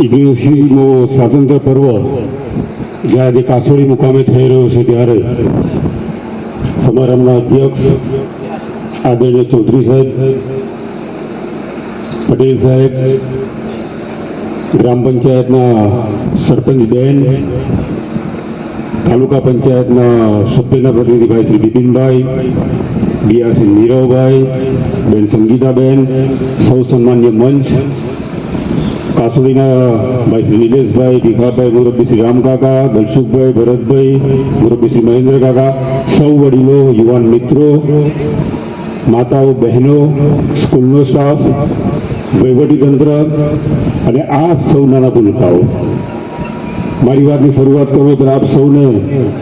યુનિવર્સિટીનો સ્વાતંત્ર્ય પર્વ જ્યાં આજે કાસોડી મુકામે થઈ રહ્યો છે ત્યારે સમારંભના અધ્યક્ષ આદરણીય ચૌધરી સાહેબ, પટેલ સાહેબ, ગ્રામ પંચાયતના સરપંચ બેન, તાલુકા પંચાયતના સભ્યના પ્રતિનિધિભાઈ શ્રી બિપિનભાઈ બીઆરસી નીરવભાઈ, બેન સંગીતાબેન, સૌ સન્માન્ય મંચ કાસુડીના ભાઈ નિલેશભાઈ ભીખાભાઈ મુરબ્બી શ્રી રામકાકા, દલસુખભાઈ, ભરતભાઈ, મુરબ્બી શ્રી મહેન્દ્ર સૌ વડીલો, યુવાન મિત્રો, માતાઓ, બહેનો, સ્કૂલનો સ્ટાફ, વહીવટીતંત્ર અને આ સૌ નાના ભૂલકાઓ મારી વાતની શરૂઆત કરું તો આપ સૌને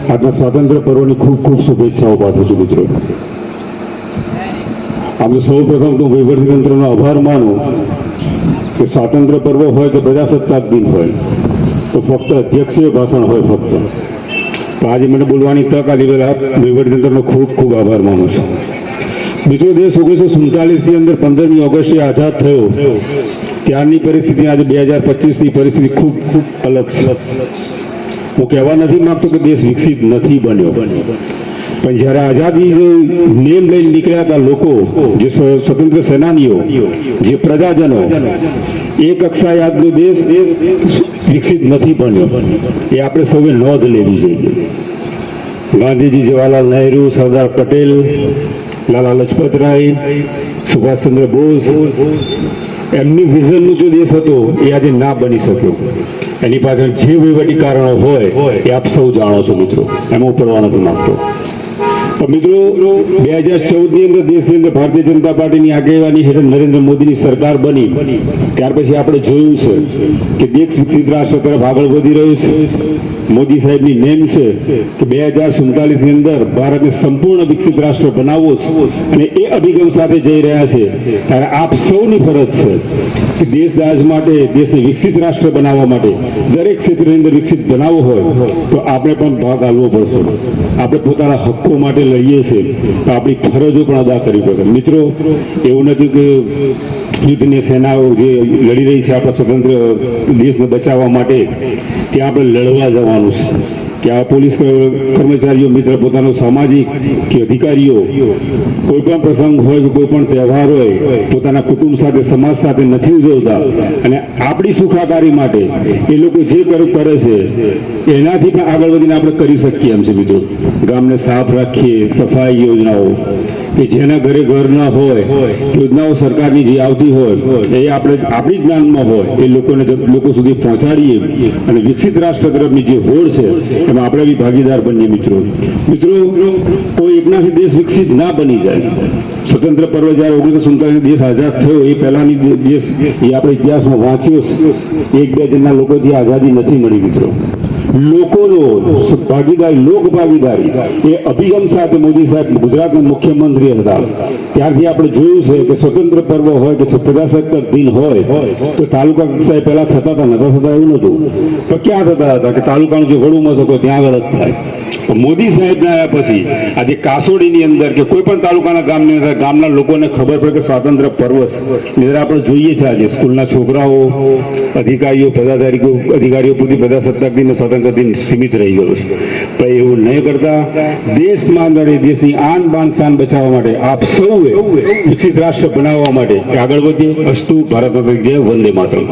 આજના સ્વાતંત્ર્ય પર્વની ખૂબ ખૂબ શુભેચ્છાઓ પાઠવું છું મિત્રો. આપણે સૌ પ્રથમ તો વહીવટીતંત્રનો આભાર માનું. કે સ્વાતંત્ર્ય પર્વ હોય કે પ્રજાસત્તાક દિન હોય, તો ફક્ત અધ્યક્ષીય ભાષણ હોય ફક્ત. તો આજે મને બોલવાની તક આપી બદલ વહીવટીતંત્રનો ખૂબ ખૂબ આભાર માનું છું. બીજો દેશ ઓગણીસો સુડતાલીસની અંદર પંદરમી ઓગસ્ટે આઝાદ થયો. ત્યારની પરિસ્થિતિ આજે બે હજાર પચીસની પરિસ્થિતિ ખૂબ ખૂબ અલગ હું કહેવા નથી માગતો કે દેશ વિકસિત નથી બન્યો. પણ જ્યારે આઝાદી નેમ લઈને નીકળ્યા હતા લોકો, જે સ્વ- સ્વતંત્ર સેનાનીઓ, જે પ્રજાજનો, એ કક્ષાએ આજનો દેશ વિકસિત નથી બન્યો. એ આપણે સૌએ નોંધ લેવી જોઈએ. ગાંધીજી, જવાહરલાલ નહેરુ, સરદાર પટેલ, લાલા લજપતરાય સુભાષચંદ્ર બોઝ, એમની વિઝનનો જો દેશ હતો, એ આજે ના બની શક્યો. એની પાછળ જે વહીવટી કારણો હોય, એ આપ સૌ જાણો છો મિત્રો. એમાં ઉપડવા નથી માંગતો. મિત્રો, બે હજાર ચૌદની અંદર દેશની અંદર ભારતીય જનતા પાર્ટીની આગેવાની હેઠળ નરેન્દ્ર મોદીની સરકાર બની. ત્યાર પછી આપણે જોયું છે કે દેશ વિકસિત રાષ્ટ્ર તરફ આગળ વધી રહ્યું છે. મોદી સાહેબની નેમ છે કે બે હજાર સુડતાલીસની અંદર ભારતને સંપૂર્ણ વિકસિત રાષ્ટ્ર બનાવવો છે. અને એ અભિગમ સાથે જઈ રહ્યા છે. ત્યારે આપ સૌની ફરજ છે કે દેશ દાજ માટે, દેશને વિકસિત રાષ્ટ્ર બનાવવા માટે, દરેક ક્ષેત્રની અંદર વિકસિત બનાવવો હોય તો આપણે પણ ભાગ આલવો પડશે. આપણે પોતાના હક્કો માટે લડીએ છીએ, તો આપણી ફરજો પણ અદા કરવી પડે. મિત્રો, એવું નથી કે યુદ્ધની સેનાઓ જે લડી રહી છે આપણા સ્વતંત્ર દેશને બચાવવા માટે, ત્યાં આપણે લડવા જવાનું છે. કે આ પોલીસ કર્મચારીઓ, મિત્ર, પોતાનો સામાજિક કે અધિકારીઓ, કોઈ પણ પ્રસંગ હોય કે કોઈ પણ તહેવાર હોય, પોતાના કુટુંબ સાથે, સમાજ સાથે નથી ઉજવતા. અને આપણી સુખાકારી માટે એ લોકો જે કર છે, એનાથી પણ આગળ વધીને આપણે કરી શકીએ એમ છે મિત્રો. ગામને સાફ રાખીએ, સફાઈ યોજનાઓ કે જેના ઘરે ઘર ના હોય યોજનાઓ સરકારની જે આવતી હોય એ આપણે આપણી જ્ઞાનમાં હોય એ લોકોને લોકો સુધી પહોંચાડીએ. અને વિકસિત રાષ્ટ્ર તરફની જે હોડ છે એમાં આપણે બી ભાગીદાર બનીએ મિત્રો. મિત્રો કોઈ એકનાથી દેશ વિકસિત ના બની જાય. સ્વતંત્ર પર્વ જ્યારે ઓગણીસો સુડતાલીસ દેશ આઝાદ થયો એ પહેલાની દેશ એ આપણે ઇતિહાસમાં વાંચ્યો એક બે જણના લોકોથી આઝાદી નથી મળી મિત્રો. લોકોનો ભાગીદારી, લોક ભાગીદારી એ અભિગમ સાથે મોદી સાહેબ ગુજરાતના મુખ્યમંત્રી હતા. ત્યારથી આપણે જોયું છે કે સ્વતંત્ર પર્વ હોય કે પ્રજાસત્તાક દિન હોય, તો તાલુકા કક્ષાએ પહેલા થતા હતા નતા થતા એવું નહોતું. તો ક્યાં થતા હતા કે તાલુકાનું જે વડું મથક ત્યાં આગળ જ થાય. મોદી સાહેબના આવ્યા પછી આજે કાસોડીની અંદર કે કોઈ પણ તાલુકાના ગામની અંદર ગામના લોકોને ખબર પડે કે સ્વાતંત્ર્ય પર્વ અંદર આપણે જોઈએ છે આજે સ્કૂલના છોકરાઓ અધિકારીઓ પદાધારીઓ અધિકારીઓ પૂરતી પ્રજાસત્તાક દિન સ્વતંત્ર દિન સીમિત રહી ગયો છે. પણ એવું નહીં કરતા. દેશમાં અંદર દેશની આન બાન શાન બચાવવા માટે આપ સૌએ વિકસિત રાષ્ટ્ર બનાવવા માટે આગળ વધીએ. અસ્તુ ભારત જય, વંદે માતરમ.